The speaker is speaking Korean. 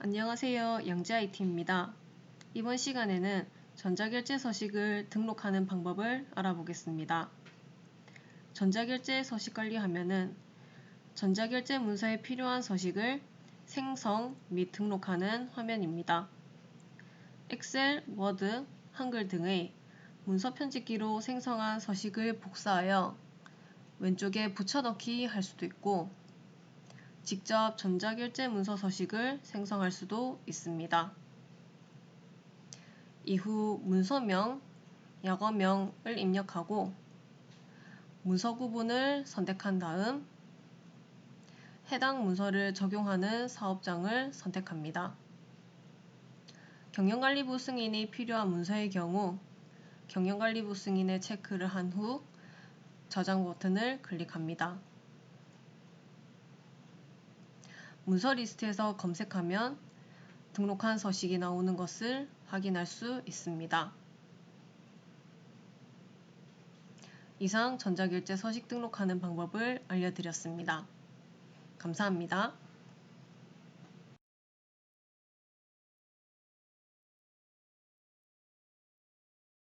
안녕하세요. 양재 IT입니다. 이번 시간에는 전자결제 서식을 등록하는 방법을 알아보겠습니다. 전자결제 서식 관리하면은 전자결제 문서에 필요한 서식을 생성 및 등록하는 화면입니다. 엑셀, 워드, 한글 등의 문서 편집기로 생성한 서식을 복사하여 왼쪽에 붙여넣기 할 수도 있고 직접 전자결제 문서 서식을 생성할 수도 있습니다. 이후 문서명, 약어명을 입력하고 문서 구분을 선택한 다음 해당 문서를 적용하는 사업장을 선택합니다. 경영관리부 승인이 필요한 문서의 경우 경영관리부 승인을 체크를 한 후 저장 버튼을 클릭합니다. 문서 리스트에서 검색하면 등록한 서식이 나오는 것을 확인할 수 있습니다. 이상 전자결제 서식 등록하는 방법을 알려드렸습니다. 감사합니다.